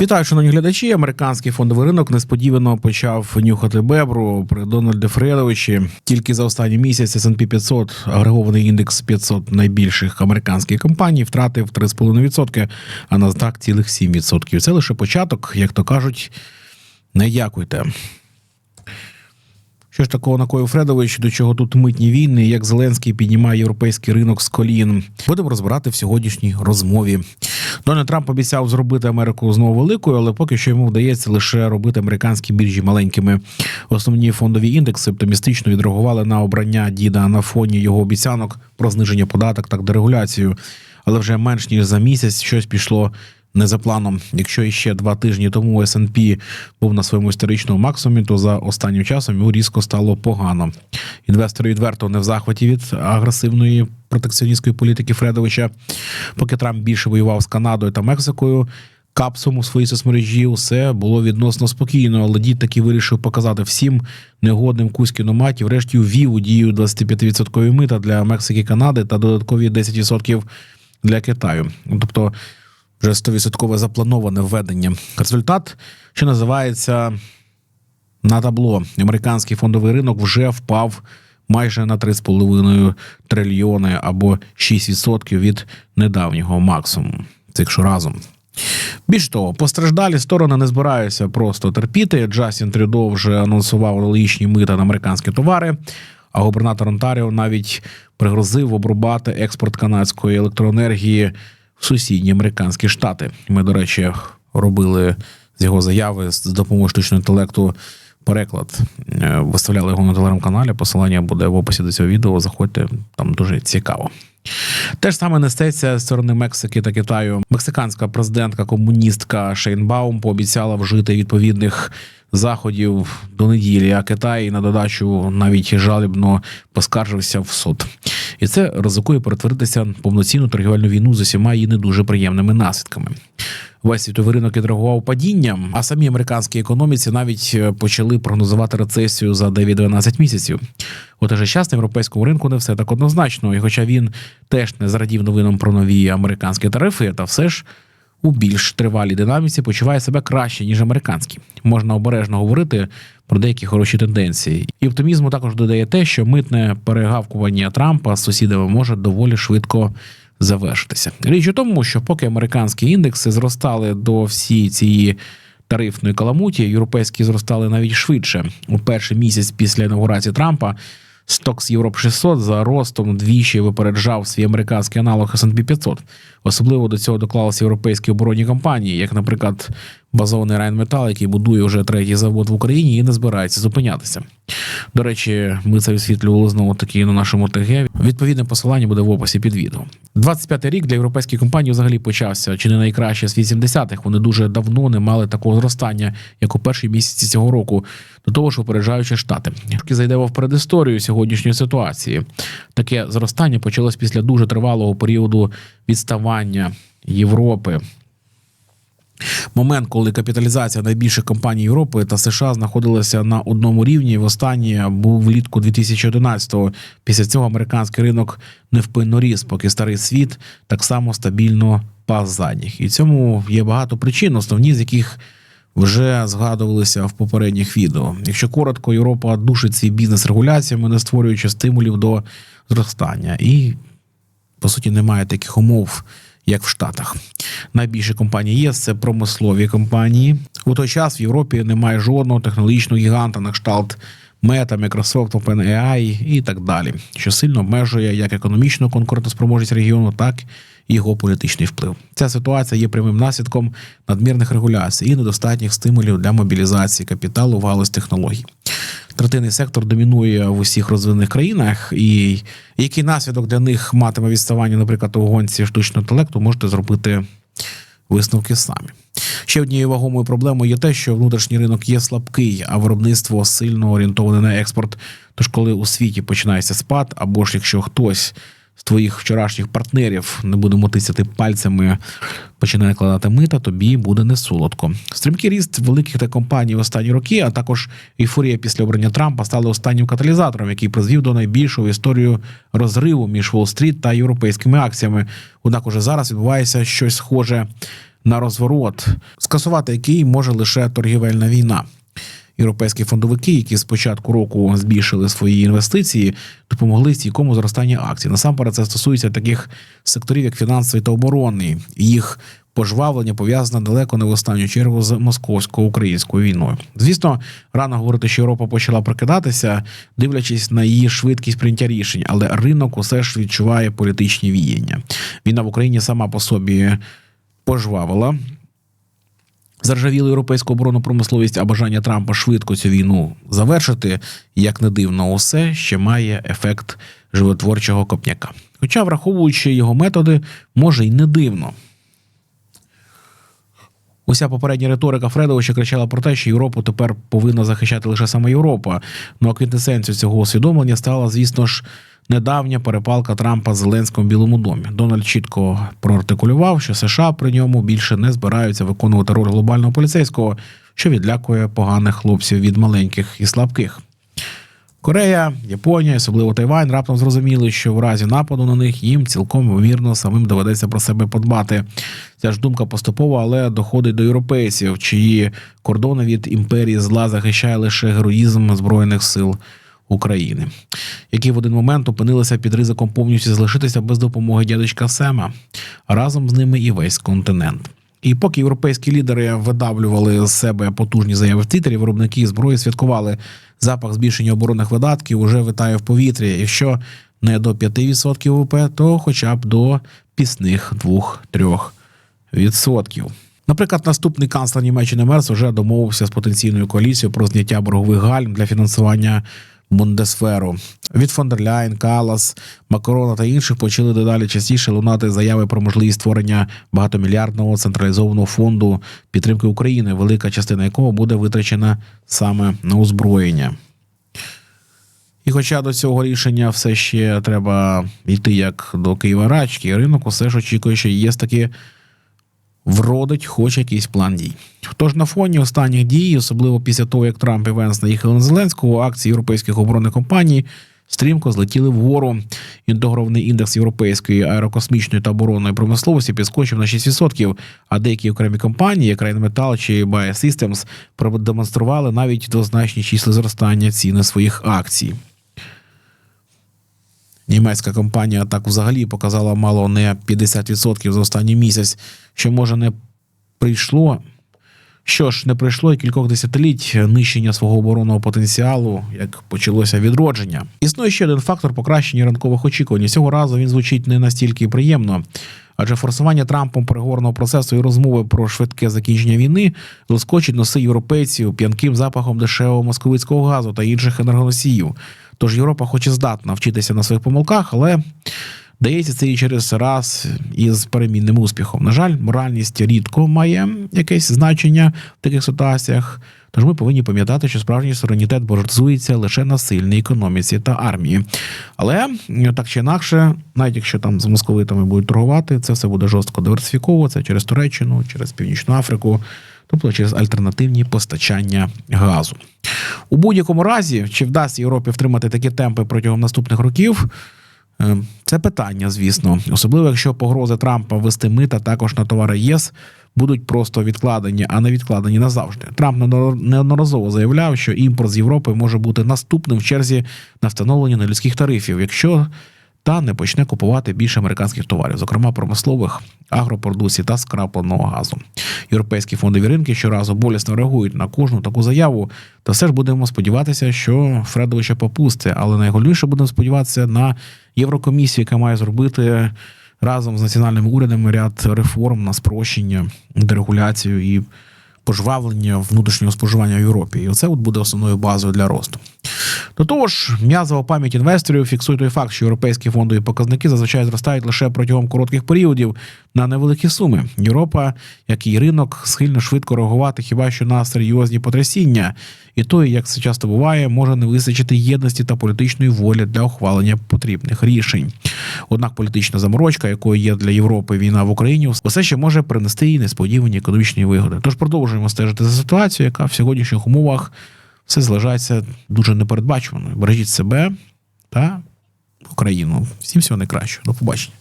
Вітаю, шановні глядачі. Американський фондовий ринок несподівано почав нюхати бебру при Дональді Фредовичі. Тільки за останній місяць S&P 500, агрегований індекс 500 найбільших американських компаній, втратив 3,5%, а NASDAQ – цілих 7%. Це лише початок, як то кажуть. Не дякуйте. Що ж такого накоїв Фредович, до чого тут митні війни, як Зеленський піднімає європейський ринок з колін? Будемо розбирати в сьогоднішній розмові. Дональд Трамп обіцяв зробити Америку знову великою, але поки що йому вдається лише робити американські біржі маленькими. Основні фондові індекси оптимістично відреагували на обрання діда на фоні його обіцянок про зниження податок та дерегуляцію. Але вже менш ніж за місяць щось пішло не за планом. Якщо іще два тижні тому S&P був на своєму історичному максимумі, то за останнім часом йому різко стало погано. Інвестори відверто не в захваті від агресивної протекціоністської політики Фредовича. Поки Трамп більше воював з Канадою та Мексикою. Капсом у своїй соцмережі усе було відносно спокійно, але дід таки вирішив показати всім негодним кузькіну маті. Врешті ввів у дію 25% мита для Мексики, Канади та додаткові 10% для Китаю. Тобто вже 100% заплановане введення. Результат, що називається на табло. Американський фондовий ринок вже впав майже на 3,5 трильйони або 6% від недавнього максимуму. Це якщо разом. Більш того, постраждалі сторони не збираються просто терпіти. Джастін Трюдо вже анонсував аналогічні мита на американські товари. А губернатор Онтаріо навіть пригрозив обрубати експорт канадської електроенергії сусідні американські штати. Ми, до речі, робили з його заяви з допомогою штучного інтелекту переклад. Е, Виставляли його на телеграм-каналі. Посилання буде в описі до цього відео. Заходьте, там дуже цікаво. Те ж саме нестеться з сторони Мексики та Китаю. Мексиканська президентка комуністка Шейнбаум пообіцяла вжити відповідних заходів до неділі. А Китай на додачу навіть жалібно поскаржився в суд, і це ризикує перетворитися повноцінну торгівельну війну з усіма її не дуже приємними наслідками. Весь світовий ринок відреагував падінням, а самі американські економіці навіть е, почали прогнозувати рецесію за 9-12 місяців. У той же час на європейському ринку не все так однозначно. І хоча він теж не зрадів новинам про нові американські тарифи, та все ж у більш тривалій динаміці почуває себе краще ніж американські. Можна обережно говорити про деякі хороші тенденції. І оптимізму також додає те, що митне перегавкування Трампа з сусідами може доволі швидко завершитися. Річ у тому, що поки американські індекси зростали до всієї цієї тарифної каламуті, європейські зростали навіть швидше. У перший місяць після інаугурації Трампа Стокс Європ 600 за ростом двічі випереджав свій американський аналог S&P 500. Особливо до цього доклалися європейські оборонні компанії, як, наприклад, базований Райнметал, який будує вже третій завод в Україні і не збирається зупинятися. До речі, ми це висвітлювали знову таки на нашому ТГ. Відповідне посилання буде в описі під відео. 25-й рік для європейських компаній взагалі почався чи не найкраще з 80-х. Вони дуже давно не мали такого зростання, як у перші місяці цього року, до того ж упереджаючи штати. Трошки зайдемо в передісторію сьогоднішньої ситуації. Таке зростання почалось після дуже тривалого періоду відставання Європи. Момент, коли капіталізація найбільших компаній Європи та США знаходилася на одному рівні, востаннє був влітку 2011-го. Після цього американський ринок невпинно ріс, поки старий світ так само стабільно пас задніх. І цьому є багато причин, основні з яких вже згадувалися в попередніх відео. Якщо коротко, Європа душить свій бізнес регуляціями, не створюючи стимулів до зростання, і по суті немає таких умов як в Штатах. Найбільші компанії ЄС це промислові компанії. У той час в Європі немає жодного технологічного гіганта на кшталт Meta, Microsoft, OpenAI і так далі, що сильно обмежує як економічну конкурентоспроможність регіону, так і його політичний вплив. Ця ситуація є прямим наслідком надмірних регуляцій і недостатніх стимулів для мобілізації капіталу в галузь технологій. Третинний сектор домінує в усіх розвинених країнах, і який наслідок для них матиме відставання, наприклад, у гонці штучного інтелекту, можете зробити висновки самі. Ще однією вагомою проблемою є те, що внутрішній ринок є слабкий, а виробництво сильно орієнтоване на експорт. Тож, коли у світі починається спад, або ж якщо хтось з твоїх вчорашніх партнерів не будемо тисяти пальцями, починає накладати мита, тобі буде не солодко. Стрімкий ріст великих та компаній в останні роки, а також ейфорія після обрання Трампа стали останнім каталізатором, який призвів до найбільшого історію розриву між Уолл-стріт та європейськими акціями. Однак уже зараз відбувається щось схоже. на розворот, скасувати який може лише торгівельна війна. Європейські фондовики, які з початку року збільшили свої інвестиції, допомогли стійкому зростанню акцій. Насамперед, це стосується таких секторів, як фінансовий та оборонний. Їх пожвавлення пов'язане далеко не в останню чергу з московсько-українською війною. Звісно, рано говорити, що Європа почала прокидатися, дивлячись на її швидкість прийняття рішень, але ринок усе ж відчуває політичні віяння. Війна в Україні сама по собі пожвавила. Заржавіла європейську оборонну промисловість, а бажання Трампа швидко цю війну завершити, як не дивно, усе ще має ефект животворчого копняка. Хоча, враховуючи його методи, може й не дивно. Уся попередня риторика Фредовича кричала про те, що Європу тепер повинна захищати лише саме Європа. Ну а квінтесенцією цього усвідомлення стала, звісно ж, недавня перепалка Трампа з Зеленським в Білому домі. Дональд чітко проартикулював, що США при ньому більше не збираються виконувати роль глобального поліцейського, що відлякує поганих хлопців від маленьких і слабких. Корея, Японія, особливо Тайвань, раптом зрозуміли, що в разі нападу на них їм цілком ймовірно самим доведеться про себе подбати. Ця ж думка поступова, але доходить до європейців, чиї кордони від імперії зла захищає лише героїзм збройних сил України, які в один момент опинилися під ризиком повністю залишитися без допомоги дядечка Сема, разом з ними і весь континент. І поки європейські лідери видавлювали з себе потужні заяви в Твіттері, виробники зброї святкували запах збільшення оборонних видатків уже витає в повітрі. Якщо не до 5% ВВП, то хоча б до пісних 2-3%. Наприклад, наступний канцлер Німеччини Мерс вже домовився з потенційною коаліцією про зняття боргових гальм для фінансування Бундесферу. Від фон дер Ляйн, Калас, Макрона та інших почали дедалі частіше лунати заяви про можливість створення багатомільярдного централізованого фонду підтримки України, велика частина якого буде витрачена саме на озброєння. І хоча до цього рішення все ще треба йти як до Києва рачки, ринок усе ж очікує, що ЄС таки вродить хоч якийсь план дій. Тож на фоні останніх дій, особливо після того, як Трамп і Венс наїхали на Зеленського, акції європейських оборонних компаній стрімко злетіли вгору. Інтегрований індекс європейської аерокосмічної та оборонної промисловості підскочив на 6%, а деякі окремі компанії, як Rheinmetall чи Biosystems, продемонстрували навіть двозначні числи зростання ціни своїх акцій. Німецька компанія так взагалі показала мало не 50% за останній місяць, що може не прийшло. Що ж, не пройшло і кількох десятиліть нищення свого оборонного потенціалу, як почалося відродження. Існує ще один фактор покращення ранкових очікувань. Цього разу він звучить не настільки приємно, адже форсування Трампом переговорного процесу і розмови про швидке закінчення війни лоскочить носи європейців п'янким запахом дешевого московицького газу та інших енергоносіїв. Тож Європа хоче здатна вчитися на своїх помилках, але дається це і через раз із перемінним успіхом. На жаль, моральність рідко має якесь значення в таких ситуаціях. Тож ми повинні пам'ятати, що справжній суверенітет базується лише на сильній економіці та армії. Але так чи інакше, навіть якщо там з московитами будуть торгувати, це все буде жорстко диверсифіковуватися через Туреччину, через Північну Африку, тобто через альтернативні постачання газу. У будь-якому разі, чи вдасться Європі втримати такі темпи протягом наступних років? Е, Це питання, звісно, особливо якщо погрози Трампа ввести мита також на товари ЄС будуть просто відкладені, а не відкладені назавжди. Трамп неодноразово заявляв, що імпорт з Європи може бути наступним в черзі на встановлення нелюдських тарифів, якщо та не почне купувати більше американських товарів, зокрема промислових агропродукцій та скрапленого газу. Європейські фондові ринки щоразу болісно реагують на кожну таку заяву. Та все ж будемо сподіватися, що Фредовича попусти, але найголовніше будемо сподіватися на Єврокомісію, яка має зробити разом з національними урядами ряд реформ на спрощення, дерегуляцію і пожвавлення внутрішнього споживання в Європі. І оце от буде основною базою для росту. До того ж, м'язова пам'ять інвесторів фіксує той факт, що європейські фондові показники зазвичай зростають лише протягом коротких періодів на невеликі суми. Європа, як і ринок, схильно швидко реагувати хіба що на серйозні потрясіння, і то, як це часто буває, може не вистачити єдності та політичної волі для ухвалення потрібних рішень. Однак політична заморочка, якою є для Європи війна в Україні, все ще може принести їй несподівані економічні вигоди. Тож продовжуємо стежити за ситуацією, яка в сьогоднішніх умовах все залишається дуже непередбачуваною. Бережіть себе та Україну. Всім всього найкращого. До побачення.